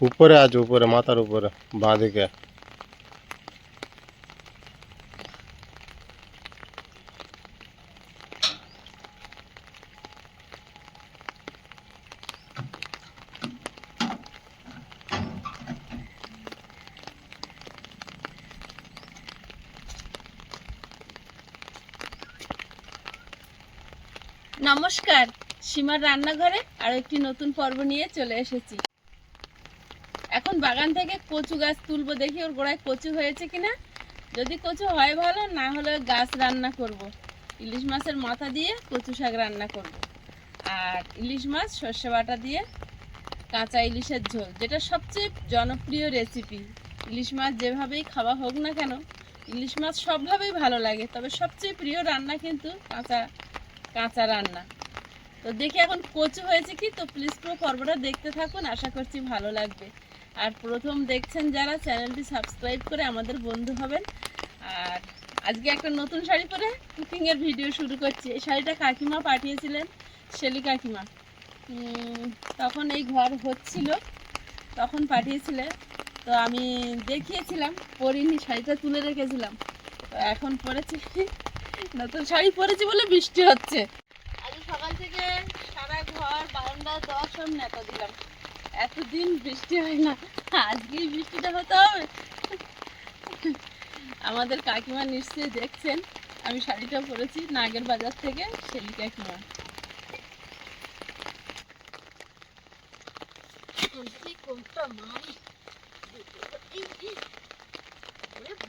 উপরে আছে, উপরে, মাথার উপরে বাঁ দিকে নমস্কার, সীমার রান্নাঘরে আরও একটি নতুন পর্ব নিয়ে চলে এসেছি। এখন বাগান থেকে কচু গাছ তুলবো দেখি ওর গোড়ায় কচু হয়েছে কিনা। যদি কচু হয় ভালো, না হলে গাছ রান্না করব। ইলিশ মাছের মাথা দিয়ে কচু শাক রান্না করব। আর ইলিশ মাছ, সর্ষে বাটা দিয়ে কাঁচা ইলিশের ঝোল, যেটা সবচেয়ে জনপ্রিয় রেসিপি ইলিশ মাছ যেভাবেই খাওয়া হোক না কেন, ইলিশ মাছ সবভাবেই ভালো লাগে। তবে সবচেয়ে প্রিয় রান্না কিন্তু কাঁচা কাঁচা রান্না। তো দেখি এখন কচু হয়েছে কি? তো প্লিজ পুরো পর্বটা দেখতে থাকুন। আশা করছি ভালো লাগবে। আর প্রথম দেখছেন যারা, চ্যানেলটি সাবস্ক্রাইব করে আমাদের বন্ধু হবেন। আর আজকে একটা নতুন শাড়ি পরে কুকিংয়ের ভিডিও শুরু করছি। এই শাড়িটা কাকিমা পাঠিয়েছিলেন, শেলি কাকিমা। তখন এই ঘর হচ্ছিল, তখন পাঠিয়েছিলে তো আমি দেখিয়েছিলাম, পরিনি, শাড়িটা তুলে রেখেছিলাম। তো এখন পরেছি, নতুন শাড়ি পরেছি বলে বৃষ্টি হচ্ছে। আজ সকাল থেকে সারা ঘর বারান্দা দশ সব নেতা দিলাম। এতদিন বৃষ্টি হয় না আজকেই বৃষ্টিটা হতে হবে। আমাদের কাকিমা নিশ্চয়ই দেখছেন, আমি শাড়িটা পরেছি নাগের বাজার থেকে শেলি কাকিমা।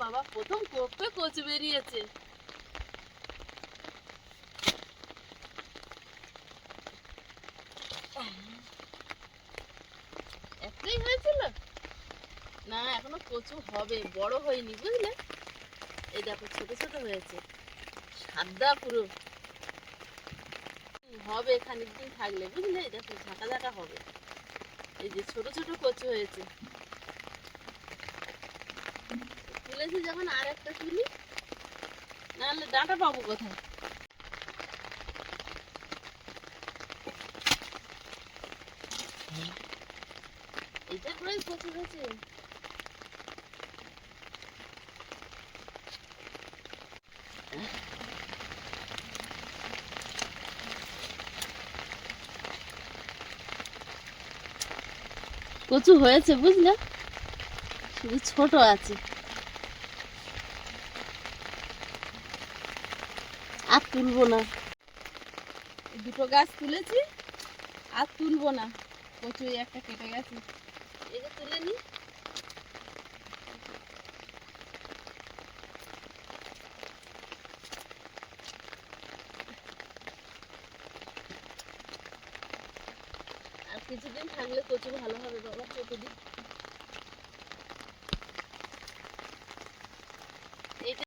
বাবা, প্রথম কোপে কোচ বেরিয়েছে। একটাই হয়েছিল? না, এখনও কচু হবে, বড় হয়নি, বুঝলে? এই দেখো, ছোট ছোট হয়েছে। সাদা পুরো। হবে খানিক দিন থাকলে, বুঝলে? দেখো, ঝাঁকা ঝাঁকা হবে। এই যে, ছোট ছোট কচু হয়েছে। তুলেছি যখন আর একটা তুলি, নাহলে ডাঁটা পাবো কোথায়? এটা করে কচু হয়েছে কচু হয়েছে, বুঝলে? শুধু ছোট আছে। আর তুলবো না। দুটো গাছ তুলেছি, আর তুলবো না। কচু একটা কেটে গেছে। যে তুলে আর কিছুদিন থাকলে কচু ভালো হবে বাবা কতদিন এইটা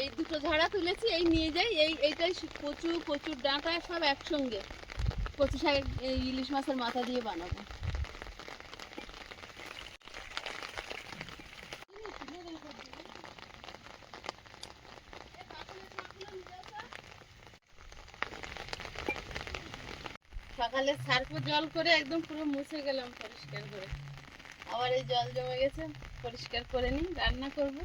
এই দুটো ঝাড়া তুলেছি, এই নিয়ে যাই, এই, এইটাই কচু, কচুর ডাঁটা সব একসঙ্গে। কচু শাক ইলিশ মাছের মাথা দিয়ে বানাবো। সকালে সার্ফ জল করে একদম পুরো মুছে গেলাম পরিষ্কার করে। আবার এই জল জমে গেছে, পরিষ্কার করে নিই, রান্না করব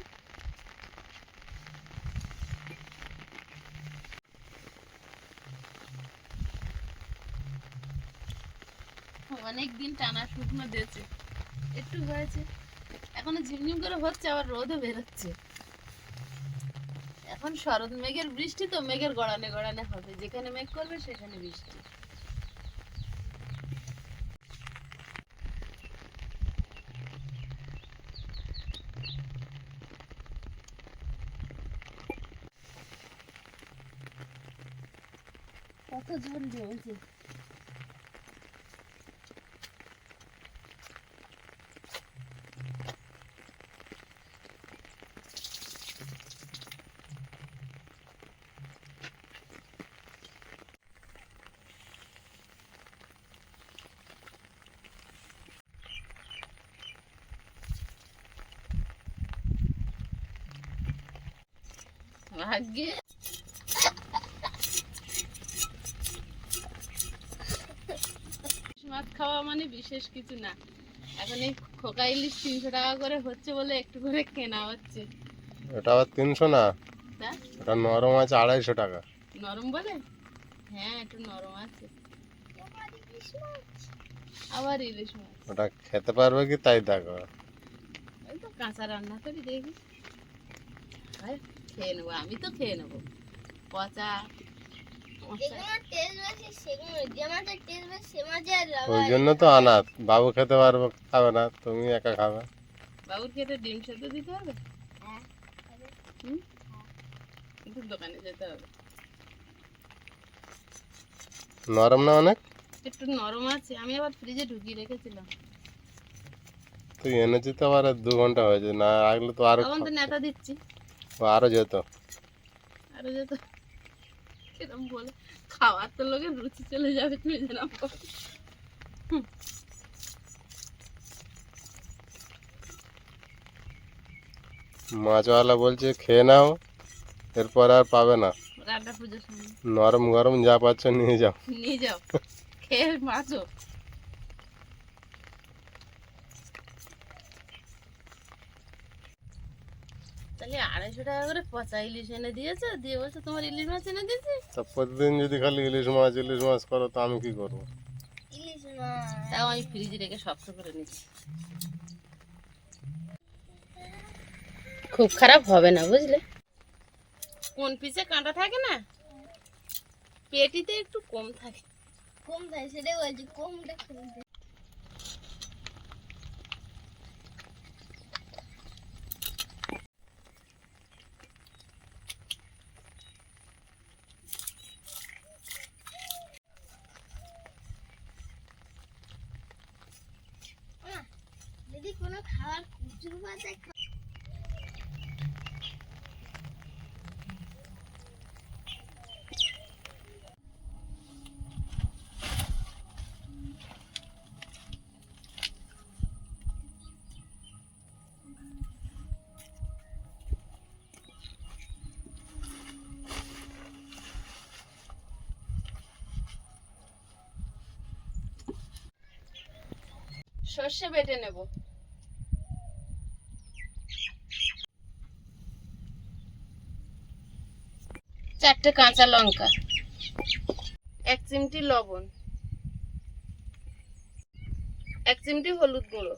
অনেক দিন টানা শুকনো দিয়েছে। একটু হয়েছে। এখনও ঝিমঝিম করে হচ্ছে, আবার রোদও বেরোচ্ছে। এখন শরৎ মেঘের বৃষ্টি তো মেঘের গড়ানে গড়ানে হবে। যেখানে মেঘ করবে, সেখানে বৃষ্টি। কত জল জমেছে মাছ খাওয়া মানে বিশেষ কিছু না। এখন এই খোকা ইলিশ তিনশো টাকা করে হচ্ছে বলে একটু করে কেনা হচ্ছে। এটা আবার তিনশো না? এটা নরম আছে আড়াইশো টাকা। নরম বলে? হ্যাঁ একটু নরম আছে। আবার ইলিশ মাছ। ওটা খেতে পারবে কি তাই দেখো। ওই তো কাঁচা রান্না করি দেখি। খেয়ে নেব আমি তো খেয়ে নেব। পচা ওই জন্য তো আনা বাবু খেতে পারবে খাবে না তুমি একা খাবে। বাবুর খেতে ডিম সেদ্ধ দিতে হবে? হ্যাঁ, দোকানে যেতে হবে। নরম না অনেক? একটু নরম আছে আমি আবার ফ্রিজে ঢুকিয়ে রেখেছিলাম। তুই এনেছি তো আবার দু ঘণ্টা হয়েছে না রাখলে তো আর তখন তো নেতা দিচ্ছি। আরও যেত আরও যেত কিরম বলে খাওয়ার তো লোকের রুচি চলে যাবে তুমি জানাম মাছওয়ালা বলছে খেয়ে নাও এরপর আর পাবে না রান্না পুজোর সময় নরম গরম যা পাচ্ছ নিয়ে যাও নিয়ে যাও খেয়ে মাছও তাহলে আড়াইশো টাকা করে পচা ইলিশ এনে দিয়েছে দিয়ে বলছে তোমার ইলিশ মাছ এনে দিয়েছি? তা প্রতিদিন যদি খালি ইলিশ মাছ ইলিশ মাছ করো তো আমি কি করব? ইলিশ মাছ। তাও আমি ফ্রিজে রেখে শক্ত করে নিচ্ছি। খুব খারাপ হবে না বুঝলে? কোন পিসে কাঁটা থাকে না? পেটিতে একটু কম থাকে। কম থাকে সেটাই বলছি কমটা খেলতে মা, যদি কোনো খাবার কুচুর পাতা সর্ষে বেটে নেব। চারটে কাঁচা লঙ্কা। এক চিমটি লবণ। এক চিমটি হলুদ গুঁড়ো।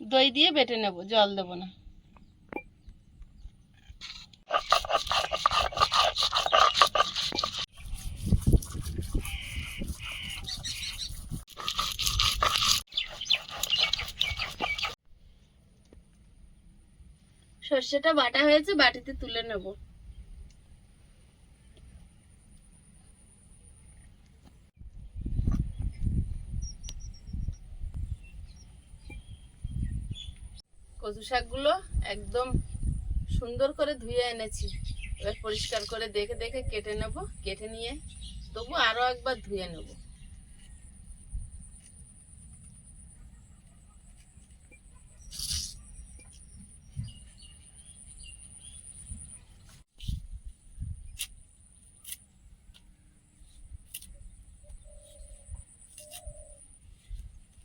দই দিয়ে বেটে নেব জল দেবো না। সর্ষেটা বাটা হয়েছে বাটিতে তুলে নেব। কচু শাকগুলো একদম সুন্দর করে ধুয়ে এনেছি। এবার পরিষ্কার করে দেখে দেখে কেটে নেব, কেটে নিয়ে তবু আরও একবার ধুয়ে নেব।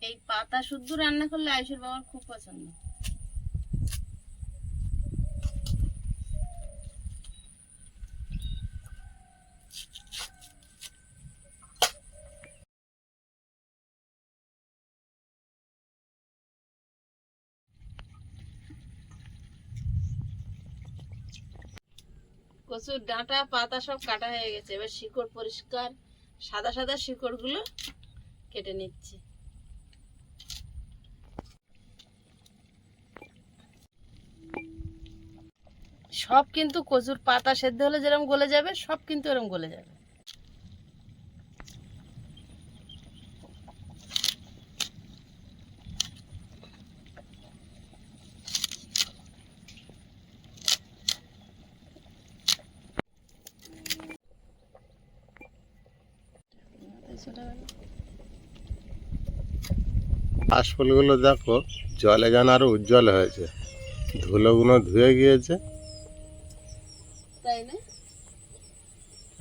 এই পাতা শুদ্ধ রান্না করলে আয়ুষের বাবার খুব পছন্দ। কচুর ডাঁটা, পাতা সব কাটা হয়ে গেছে। এবার শিকড় পরিষ্কার, সাদা সাদা শিকড়গুলো কেটে নিচ্ছে। সব কিন্তু কচুর পাতা সেদ্ধ হলে যেরকম গলে যাবে, সব কিন্তু এরকম গলে যাবে। কাশফুলগুলো দেখো জলে যেন আরও উজ্জ্বল হয়েছে। ধুলোগুলো ধুয়ে গিয়েছে।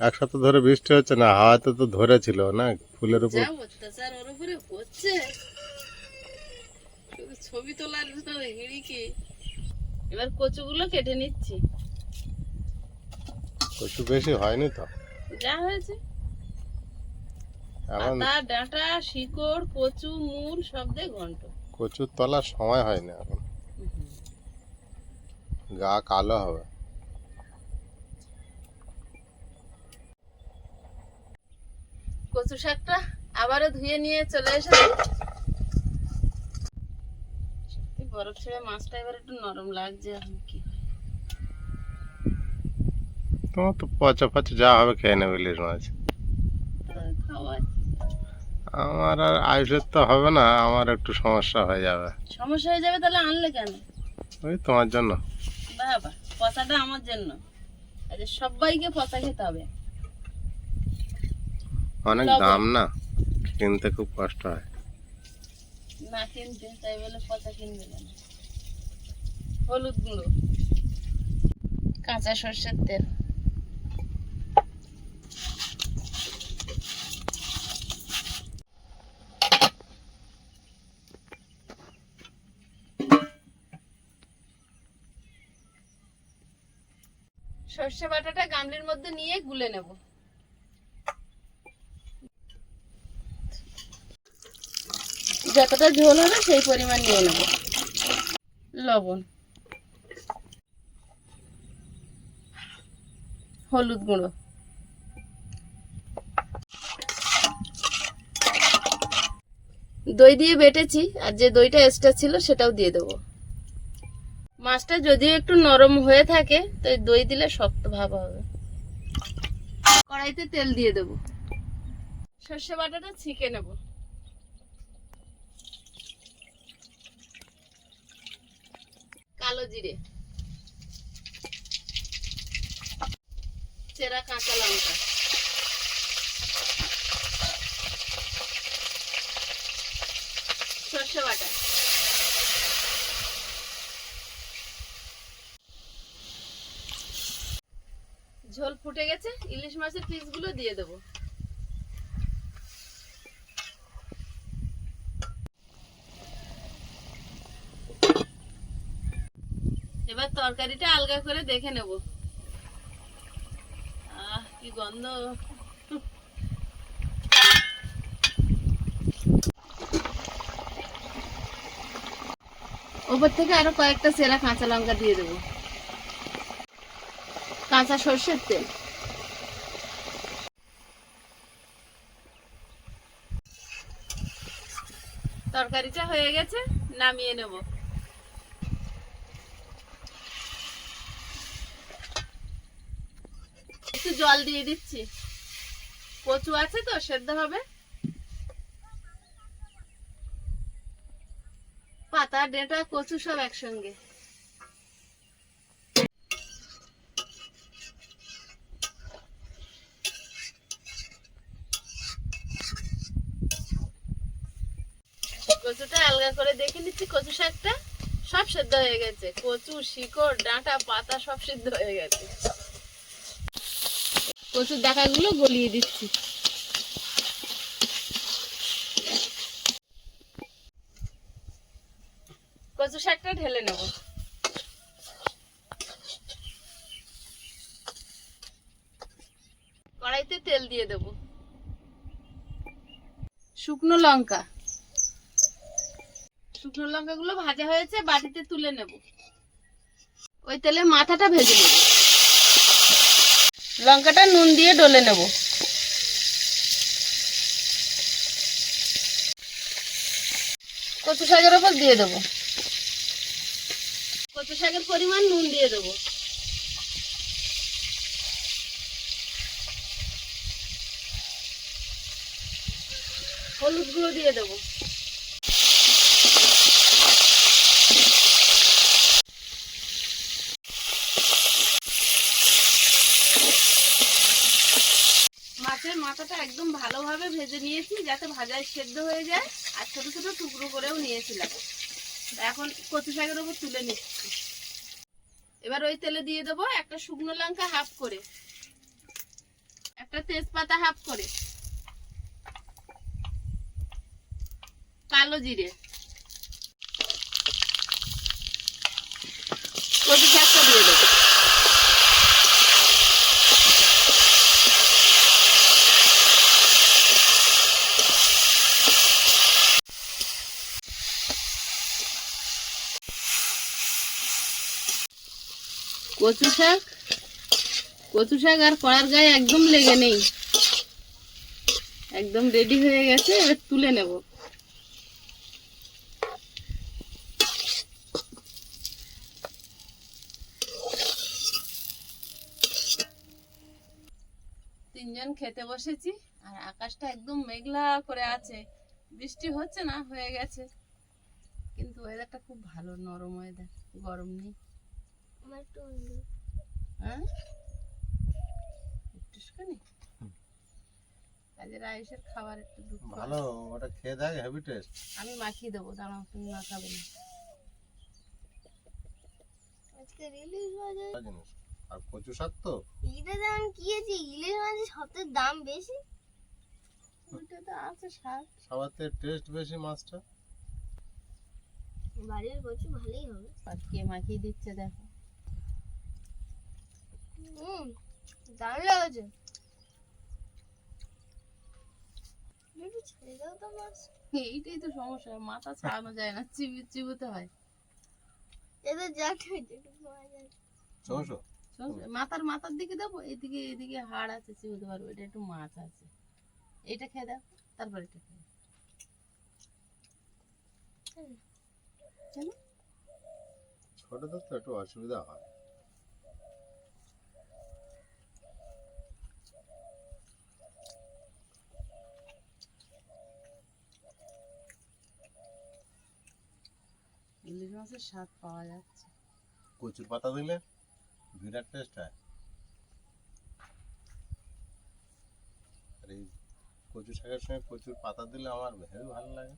এক সপ্তাহ ধরে বৃষ্টি হচ্ছে না হাওয়াতে তো ধরেছিল না? ফুলের উপর ছবি তোলার জন্য হিড়িকে। এবার কচুগুলো কেটে নিচ্ছি। কচু বেশি হয়নি তো? যা হয়েছে। এখন পাতা ডাঁটা শিকড় কচু মূল সব দিয়ে ঘন্ট। কচুর তলার সময় হয়নি এখন। গা কালো হবে। কচু শাকটা আবারও ধুয়ে নিয়ে চলে এসেছি। বরফ ছেড়ে মাছটা এবার একটু নরম লাগছে এখন কি তোমার তো পচা পচা যা হবে খেয়ে নেবে ইলিশ মাছ। খাওয়া আমার আর আয়ুষের তো হবে না আমার একটু সমস্যা হয়ে যাবে। সমস্যা হয়ে যাবে তাহলে আনলে কেন? ওই তোমার জন্য। বাবা পচাটা আমার জন্য। আচ্ছা সবাইকে পচা খেতে হবে। অনেক দাম না কিনতে খুব কষ্ট হয়। না কিনতে তাই বলে পচা কিনবে কেন হলুদ গুঁড়ো। কাঁচা সর্ষের তেল। সর্ষে বাটাটা গামলির মধ্যে নিয়ে গুলে নেব। যতটা ঝোল হবে সেই পরিমাণ নিয়ে নেব। লবণ। হলুদ গুঁড়ো। দই দিয়ে বেটেছি, আর যে দইটা এক্সট্রা ছিল সেটাও দিয়ে দেবো। মাছটা যদিও একটু নরম হয়ে থাকে তো দই দিলে শক্ত ভাব হবে। কড়াইতে তেল দিয়ে দেবো। সর্ষে বাটাটা ছিকে নেব। কালো জিরে। চেরা কাঁচা লঙ্কা। সর্ষে বাটা। ঝোল ফুটে গেছে, ইলিশ মাছের পিসগুলো দিয়ে দেবো। এবার তরকারিটা আলগা করে দেখে নেব। আহ, কি গন্ধ। ওপর থেকে আরও কয়েকটা সেরা কাঁচা লঙ্কা দিয়ে দেবো। কাঁচা সর্ষের তেল। তরকারিটা হয়ে গেছে, নামিয়ে নেব। একটু জল দিয়ে দিচ্ছি। কচু আছে তো, সেদ্ধ হবে। পাতা, ডেটা, কচু সব একসঙ্গে। কচুটা আলগা করে দেখে নিচ্ছি, কচু শাকটা সব সেদ্ধ হয়ে গেছে। কচু, শিকড়, ডাঁটা, পাতা সব সিদ্ধ হয়ে গেছে। কচুর ডাকাগুলো গলিয়ে দিচ্ছি। কচু শাকটা ঢেলে নেব। কড়াইতে তেল দিয়ে দেব। শুকনো লঙ্কা। শুকনো লঙ্কাগুলো ভাজা হয়েছে, বাটিতে তুলে নেব। ওই তেলে মাথাটা ভেজে নেব। লঙ্কাটা নুন দিয়ে ডলে নেব। কচু শাকের ওপর দিয়ে দেবো। কচু শাকের পরিমাণ নুন দিয়ে দেবো। হলুদ গুঁড়ো দিয়ে দেবো মাছের মাথাটা একদম ভালোভাবে ভেজে নিয়েছি যাতে ভাজায় সেদ্ধ হয়ে যায়, আর ছোট ছোট টুকরো করেও নিয়েছিলাম। এখন কচু শাকের উপর তুলে নিচ্ছি। এবার ওই তেলে দিয়ে দেবো একটা শুকনো লঙ্কা হাফ করে। একটা তেজপাতা হাফ করে। কালো জিরে। কচু শাকটা দিয়ে দেবো। কচু শাক কচু শাক আর কড়ার গায়ে একদম লেগে নেই। একদম রেডি হয়ে গেছে, এবার তুলে নেব। তিনজন খেতে বসেছি, আর আকাশটা একদম মেঘলা করে আছে। বৃষ্টি হচ্ছে না, হয়ে গেছে। কিন্তু ওয়েদারটা খুব ভালো, নরম ওয়েদার গরম নেই। হ্যাঁ? খাবার একটু ভালো ওটা খেয়ে দেখ হেভি টেস্ট আমি মাখিয়ে দেবো দাঁড়াও তুমি মাখাবে না। আজকে ইলিশ মাছ আর কচু শাক তো? ইলিশের দাম কি আছে? ইলিশ মাছের সবচেয়ে দাম বেশি? ওটা তো আছে শাক। টেস্ট বেশি মাছটা? বাড়ির কচু ভালোই হবে। আর কে মাখিয়ে দিচ্ছে দেখো। হুম দারুণ লাগছে একটু ছেড়ে দাও তো মাছ এইটাই তো সমস্যা মাথা ছাড়ানো যায় না চিবি চিবুতে হয় এদের যা খেয়েছে একটু পাওয়া যায় চৌশো সমস্যা- মাথার মাথার দিকে দেবো এদিকে এদিকে হাড় আছে চিবুতে পারব এটা একটু মাছ আছে এটা খেয়ে দাও তারপর এটা খেয়ে ছোটদের তো একটু অসুবিধা হয় ইলিশ মাছের স্বাদ পাওয়া যাচ্ছে। কচুর পাতা দিলে বিরাট টেস্ট হয়। আর এই কচু শাকের সঙ্গে কচুর পাতা দিলে আমার ভেবে ভালো লাগে।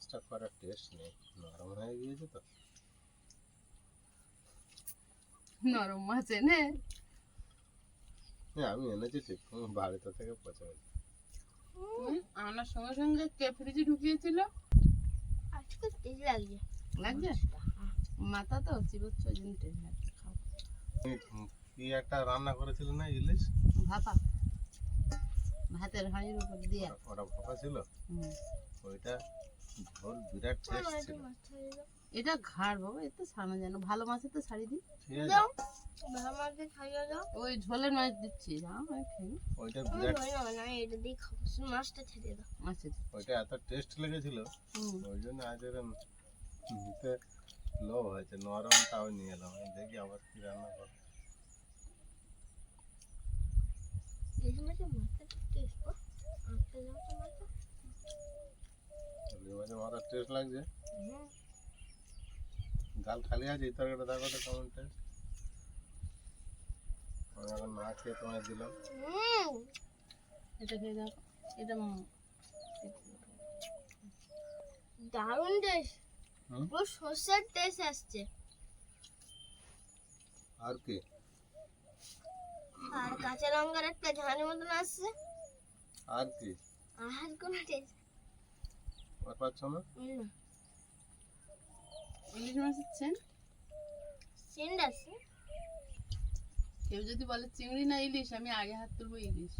মাছটা করার টেস্ট নেই। নরম হয়ে গিয়েছে তো। নরম মাছ এনে হ্যাঁ আমি এনেছি ঠিক তুমি বাড়িতে থেকে পচে গেছে। তুমি আনার সঙ্গে সঙ্গে কে ফ্রিজে ঢুকিয়েছিল? আজকে তেজ লাগছে। লাগছে? মাথা তো চিবোচ্ছ জন্য টেস্ট লাগছে খাও। কি একটা রান্না করেছিল না ইলিশ? ভাপা। ভাতের হাঁড়ির উপর দিয়ে। ওটা ভাপা ছিল? ওইটা ঝোল বিরাট টেস্ট ছিল। মাছ ছেড়ে দাও। এটা ঘাড় বাবা এতে ছাড়ানো যায় না। ভালো মাছের তো ছাড়ি দিই। দাও ভালো মাছকে খাইয়ে দাও। ওই ঝোলের মাছ দিচ্ছি জানো আমি ওইটা বিরাট না, এটা দিয়ে খাব। মাছটা ছেড়ে দাও। মাছের ওইটা এত টেস্ট লেগেছিল হুম। ওই জন্য আজ নিতে লোভ হয়েছে। নরমটাও নিয়ে এলাম। আমি দেখি আবার কি রান্না করো ইলিশ মাছের টেস্ট কর মাথার টেস্ট লাগছে। গাল খালি আছে এই তরকারিটা দেখো তো কেমন টেস্ট এখন না খেয়ে তোমায় দিলাম। এটা খেয়ে দাও এটা দারুণ টেস্ট? পুরো সর্ষের টেস্ট আসছে। আর কি? আর কাঁচা লঙ্কার একটা ঝালের মতন আসছে। আর কি? আর কোনো টেস্ট আর পাচ্ছ না ইলিশ আছে। কেউ যদি বলে চিংড়ি না ইলিশ আমি আগে হাত তুলবো ইলিশ।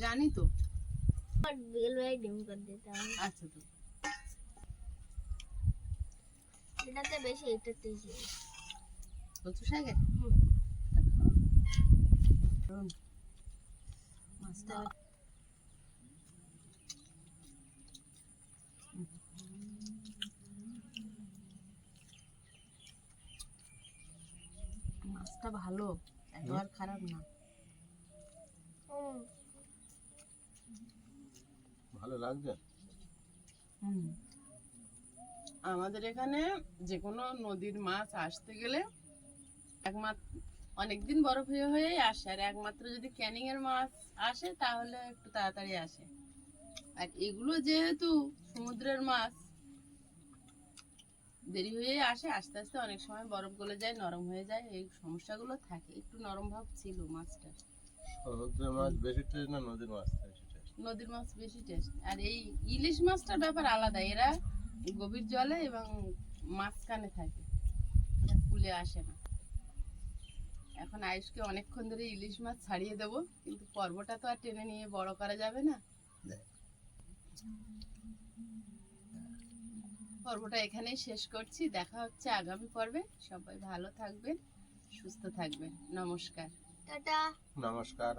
জানি তো। আর বেল ডিম করে দিতাম আচ্ছা তো। এটাতে বেশি এটা শাকে? হুম। হুম। মাছটা ভালো একবার খারাপ না ভালো ভালো লাগছে আমাদের এখানে যে কোনো নদীর মাছ আসতে গেলে একমাত্র অনেকদিন বরফ হয়ে হয়েই আসে আর একমাত্র যদি ক্যানিং এর মাছ আসে তাহলে একটু তাড়াতাড়ি আসে। আর এগুলো যেহেতু সমুদ্রের মাছ দেরি হয়ে আসে আস্তে আস্তে অনেক সময় বরফ গলে যায় নরম হয়ে যায় এই সমস্যাগুলো থাকে। একটু নরম ভাব ছিল মাছটা। সমুদ্রের মাছ বেশি টেস্ট না নদীর মাছ বেশি টেস্ট? নদীর মাছ বেশি টেস্ট। আর এই ইলিশ মাছটার ব্যাপার আলাদা এরা গভীর জলে এবং মাঝখানে থাকে কুলে আসে না। এখন আয়ুষকে অনেকক্ষণ ধরে ইলিশ মাছ ছাড়িয়ে দেবো কিন্তু পর্বটা তো আর টেনে নিয়ে বড় করা যাবে না। পর্বটা এখানেই শেষ করছি দেখা হচ্ছে আগামী পর্বে। সবাই ভালো থাকবেন সুস্থ থাকবেন। নমস্কার। টাটা। নমস্কার।